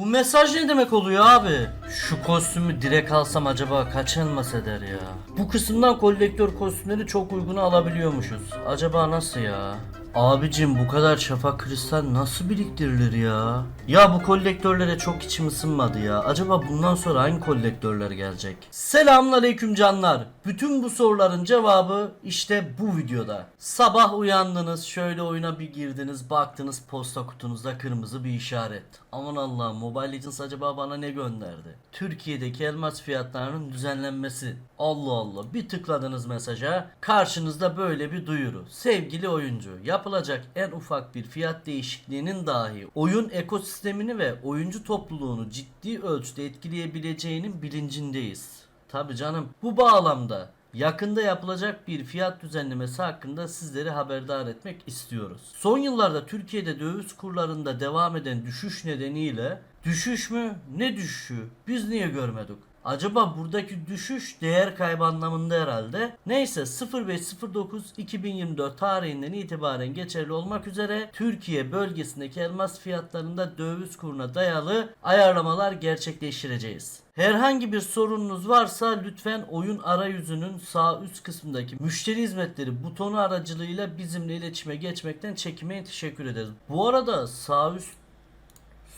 Bu mesaj ne demek oluyor abi? Şu kostümü direkt alsam acaba kaç elmas eder ya? Bu kısımdan kolektör kostümleri çok uyguna alabiliyormuşuz. Acaba nasıl ya? Abicim bu kadar şafak kristal nasıl biriktirilir ya? Ya bu kolektörlere çok içim ısınmadı ya. Acaba bundan sonra hangi kolektörler gelecek? Selamünaleyküm canlar. Bütün bu soruların cevabı işte bu videoda. Sabah uyandınız, şöyle oyuna bir girdiniz, baktınız posta kutunuzda kırmızı bir işaret. Aman Allah'ım Mobile Legends acaba bana ne gönderdi? Türkiye'deki elmas fiyatlarının düzenlenmesi. Allah Allah bir tıkladınız mesaja karşınızda böyle bir duyuru. Sevgili oyuncu yapılacak en ufak bir fiyat değişikliğinin dahi oyun ekosistemini ve oyuncu topluluğunu ciddi ölçüde etkileyebileceğinin bilincindeyiz. Tabi canım bu bağlamda yakında yapılacak bir fiyat düzenlemesi hakkında sizleri haberdar etmek istiyoruz. Son yıllarda Türkiye'de döviz kurlarında devam eden düşüş nedeniyle düşüş mü? Ne düşüşü? Biz niye görmedik? Acaba buradaki düşüş değer kaybı anlamında herhalde. Neyse 05.09.2024 tarihinden itibaren geçerli olmak üzere Türkiye bölgesindeki elmas fiyatlarında döviz kuruna dayalı ayarlamalar gerçekleştireceğiz. Herhangi bir sorununuz varsa lütfen oyun arayüzünün sağ üst kısmındaki müşteri hizmetleri butonu aracılığıyla bizimle iletişime geçmekten çekinmeyin teşekkür ederiz. Bu arada sağ üst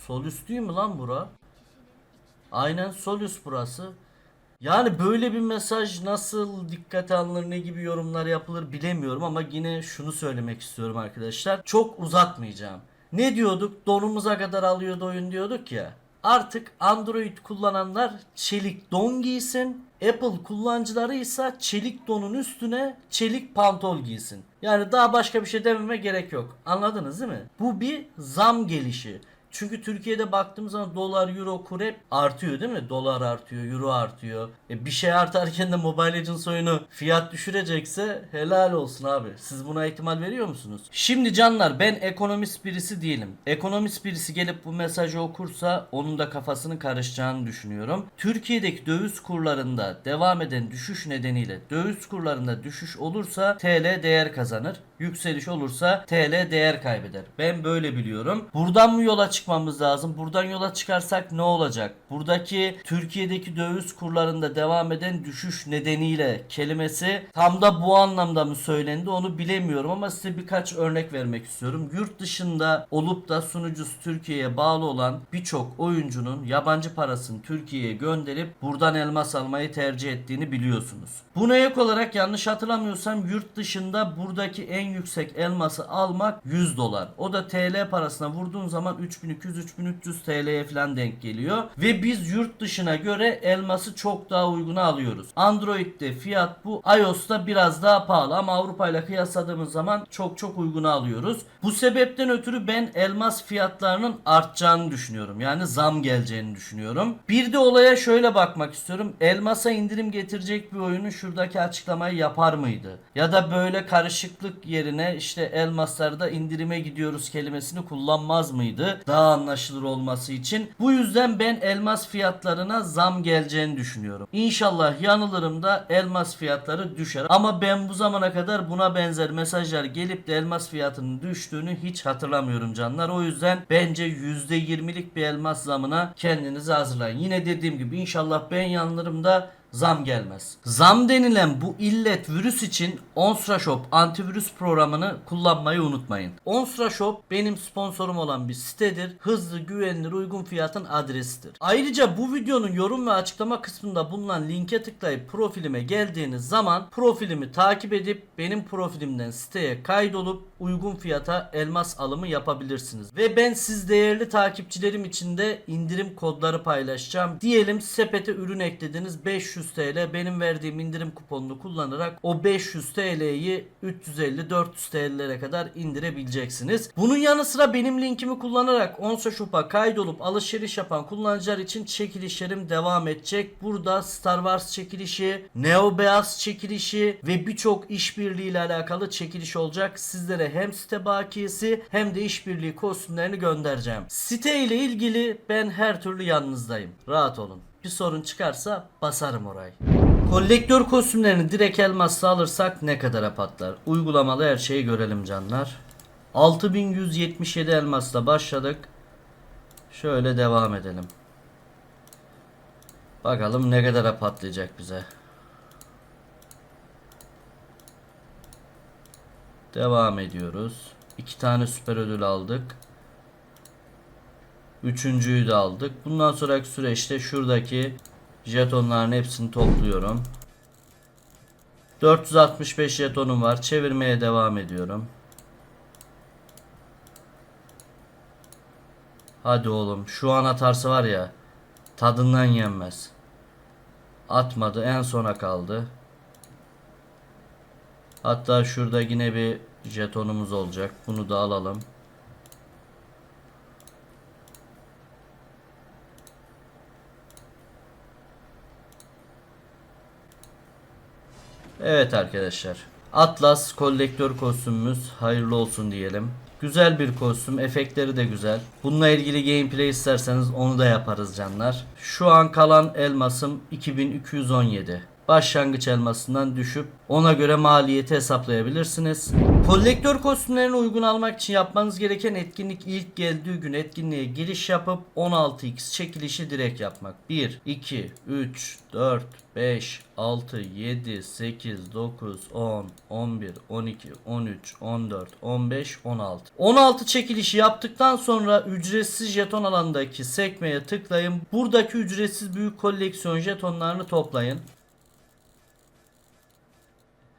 sol üst değil mi lan bura? Aynen sol üst burası. Yani böyle bir mesaj nasıl dikkate alınır ne gibi yorumlar yapılır bilemiyorum ama yine şunu söylemek istiyorum arkadaşlar. Çok uzatmayacağım. Ne diyorduk? Donumuza kadar alıyordu oyun diyorduk ya. Artık Android kullananlar çelik don giysin. Apple kullanıcıları ise çelik donun üstüne çelik pantol giysin. Yani daha başka bir şey dememe gerek yok. Anladınız değil mi? Bu bir zam gelişi. Çünkü Türkiye'de baktığımız zaman dolar, euro, kur hep artıyor değil mi? Dolar artıyor, euro artıyor. E bir şey artarken de Mobile Legends oyunu fiyat düşürecekse helal olsun abi. Siz buna ihtimal veriyor musunuz? Şimdi canlar ben ekonomist birisi değilim. Ekonomist birisi gelip bu mesajı okursa onun da kafasının karışacağını düşünüyorum. Türkiye'deki döviz kurlarında devam eden düşüş nedeniyle döviz kurlarında düşüş olursa TL değer kazanır. Yükseliş olursa TL değer kaybeder. Ben böyle biliyorum. Buradan mı yola çıkmamız lazım? Buradan yola çıkarsak ne olacak? Buradaki Türkiye'deki döviz kurlarında devam eden düşüş nedeniyle kelimesi tam da bu anlamda mı söylendi onu bilemiyorum ama size birkaç örnek vermek istiyorum. Yurt dışında olup da sunucusu Türkiye'ye bağlı olan birçok oyuncunun yabancı parasını Türkiye'ye gönderip buradan elmas almayı tercih ettiğini biliyorsunuz. Buna ek olarak yanlış hatırlamıyorsam yurt dışında buradaki en yüksek elması almak 100 dolar. O da TL parasına vurduğun zaman 3200-3300 TL'ye falan denk geliyor. Ve biz yurt dışına göre elması çok daha uyguna alıyoruz. Android'de fiyat bu. iOS'ta biraz daha pahalı ama Avrupa ile kıyasladığımız zaman çok çok uyguna alıyoruz. Bu sebepten ötürü ben elmas fiyatlarının artacağını düşünüyorum. Yani zam geleceğini düşünüyorum. Bir de olaya şöyle bakmak istiyorum. Elmasa indirim getirecek bir oyunu şuradaki açıklamayı yapar mıydı? Ya da böyle karışıklık yerine işte elmaslarda indirime gidiyoruz kelimesini kullanmaz mıydı? Daha anlaşılır olması için. Bu yüzden ben elmas fiyatlarına zam geleceğini düşünüyorum. İnşallah yanılırım da elmas fiyatları düşer. Ama ben bu zamana kadar buna benzer mesajlar gelip de elmas fiyatının düştüğünü hiç hatırlamıyorum canlar. O yüzden bence %20'lik bir elmas zamına kendinizi hazırlayın. Yine dediğim gibi inşallah ben yanılırım da zam gelmez. Zam denilen bu illet virüs için Onsra Shop antivirüs programını kullanmayı unutmayın. Onsra Shop benim sponsorum olan bir sitedir. Hızlı, güvenilir, uygun fiyatın adresidir. Ayrıca bu videonun yorum ve açıklama kısmında bulunan linke tıklayıp profilime geldiğiniz zaman profilimi takip edip benim profilimden siteye kaydolup uygun fiyata elmas alımı yapabilirsiniz. Ve ben siz değerli takipçilerim için de indirim kodları paylaşacağım. Diyelim sepete ürün eklediniz 500 TL benim verdiğim indirim kuponunu kullanarak o 500 TL'yi 350-400 TL'lere kadar indirebileceksiniz. Bunun yanı sıra benim linkimi kullanarak Onsa Shop'a kaydolup alışveriş yapan kullanıcılar için çekilişlerim devam edecek. Burada Star Wars çekilişi, Neo Beyaz çekilişi ve birçok işbirliği ile alakalı çekiliş olacak. Sizlere hem site bakiyesi hem de işbirliği kostümlerini göndereceğim. Site ile ilgili ben her türlü yanınızdayım. Rahat olun. Bir sorun çıkarsa basarım orayı. Kolektör kostümlerini direkt elmasla alırsak ne kadara patlar? Uygulamalı her şeyi görelim canlar. 6177 elmasla başladık. Şöyle devam edelim. Bakalım ne kadara patlayacak bize. Devam ediyoruz. İki tane süper ödül aldık. Üçüncüyü de aldık. Bundan sonraki süreçte şuradaki jetonların hepsini topluyorum. 465 jetonum var. Çevirmeye devam ediyorum. Hadi oğlum şu an atarsa var ya tadından yenmez. Atmadı en sona kaldı. Hatta şurada yine bir jetonumuz olacak. Bunu da alalım. Evet arkadaşlar. Atlas kolektör kostümümüz hayırlı olsun diyelim. Güzel bir kostüm. Efektleri de güzel. Bununla ilgili gameplay isterseniz onu da yaparız canlar. Şu an kalan elmasım 2217. Başlangıç elmasından düşüp ona göre maliyeti hesaplayabilirsiniz. Kolektör kostümlerini uygun almak için yapmanız gereken etkinlik ilk geldiği gün etkinliğe giriş yapıp 16x çekilişi direkt yapmak. 1, 2, 3, 4, 5, 6, 7, 8, 9, 10, 11, 12, 13, 14, 15, 16. 16 çekilişi yaptıktan sonra ücretsiz jeton alandaki sekmeye tıklayın. Buradaki ücretsiz büyük koleksiyon jetonlarını toplayın.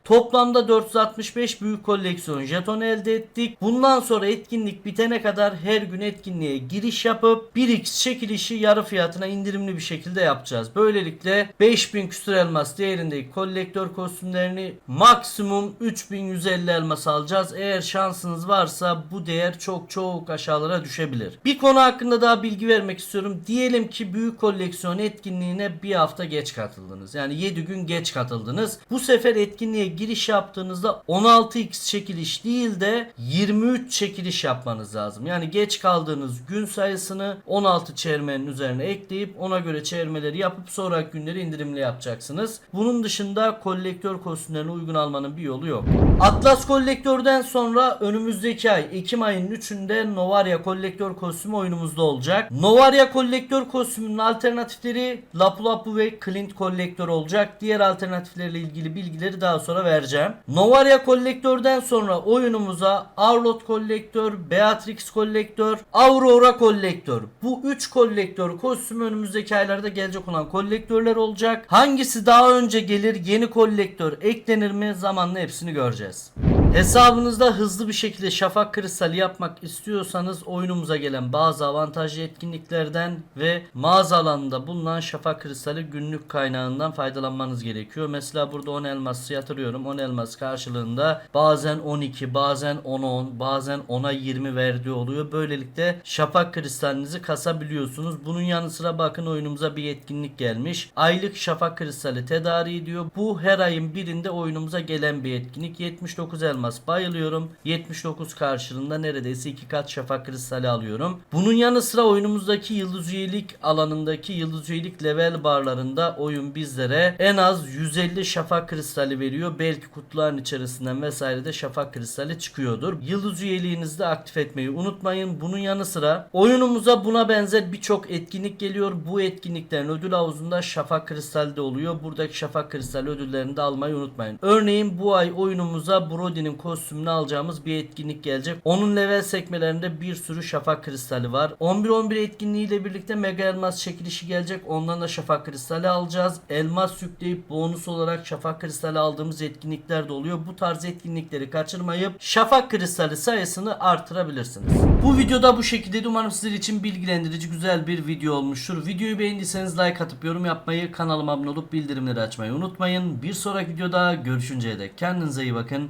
Toplamda 465 büyük koleksiyon jeton elde ettik. Bundan sonra etkinlik bitene kadar her gün etkinliğe giriş yapıp 1x çekilişi yarı fiyatına indirimli bir şekilde yapacağız. Böylelikle 5000 küsur elmas değerindeki kolektör kostümlerini maksimum 3150 elmas alacağız. Eğer şansınız varsa bu değer çok çok aşağılara düşebilir. Bir konu hakkında daha bilgi vermek istiyorum. Diyelim ki büyük koleksiyon etkinliğine bir hafta geç katıldınız. Yani 7 gün geç katıldınız. Bu sefer etkinliğe giriş yaptığınızda 16x çekiliş değil de 23 çekiliş yapmanız lazım. Yani geç kaldığınız gün sayısını 16 çevirmenin üzerine ekleyip ona göre çevirmeleri yapıp sonraki günleri indirimli yapacaksınız. Bunun dışında kolektör kostümlerine uygun almanın bir yolu yok. Atlas kolektörden sonra önümüzdeki ay Ekim ayının 3'ünde Novaria kolektör kostümü oyunumuzda olacak. Novaria kolektör kostümünün alternatifleri Lapu Lapu ve Clint kolektör olacak. Diğer alternatiflerle ilgili bilgileri daha sonra vereceğim. Novaria kolektörden sonra oyunumuza Arlot kolektör, Beatrix kolektör, Aurora kolektör. Bu 3 kolektör kostümü önümüzdeki aylarda gelecek olan kolektörler olacak. Hangisi daha önce gelir, yeni kolektör eklenir mi zamanla hepsini göreceğiz. Hesabınızda hızlı bir şekilde şafak kristali yapmak istiyorsanız oyunumuza gelen bazı avantajlı etkinliklerden ve mağaza alanında bulunan şafak kristali günlük kaynağından faydalanmanız gerekiyor. Mesela burada 10 elmas yatırıyorum. 10 elmas karşılığında bazen 12, bazen 10'a 10, bazen 10'a 20 verdiği oluyor. Böylelikle şafak kristalinizi kasabiliyorsunuz. Bunun yanı sıra bakın oyunumuza bir etkinlik gelmiş. Aylık şafak kristali tedariği diyor. Bu her ayın birinde oyunumuza gelen bir etkinlik. 79 elmas bayılıyorum. 79 karşılığında neredeyse iki kat şafak kristali alıyorum. Bunun yanı sıra oyunumuzdaki yıldız üyelik alanındaki yıldız üyelik level barlarında oyun bizlere en az 150 şafak kristali veriyor. Belki kutuların içerisinden vesaire de şafak kristali çıkıyordur. Yıldız üyeliğinizi de aktif etmeyi unutmayın. Bunun yanı sıra oyunumuza buna benzer birçok etkinlik geliyor. Bu etkinliklerin ödül havuzunda şafak kristali de oluyor. Buradaki şafak kristali ödüllerini de almayı unutmayın. Örneğin bu ay oyunumuza Brody'nin kostümünü alacağımız bir etkinlik gelecek. Onun level sekmelerinde bir sürü şafak kristali var. 11-11 etkinliğiyle birlikte mega elmas çekilişi gelecek. Ondan da şafak kristali alacağız. Elmas yükleyip bonus olarak şafak kristali aldığımız etkinlikler de oluyor. Bu tarz etkinlikleri kaçırmayıp şafak kristali sayısını artırabilirsiniz. Bu videoda bu şekilde umarım sizler için bilgilendirici güzel bir video olmuştur. Videoyu beğendiyseniz like atıp yorum yapmayı, kanalıma abone olup bildirimleri açmayı unutmayın. Bir sonraki videoda görüşünceye dek kendinize iyi bakın.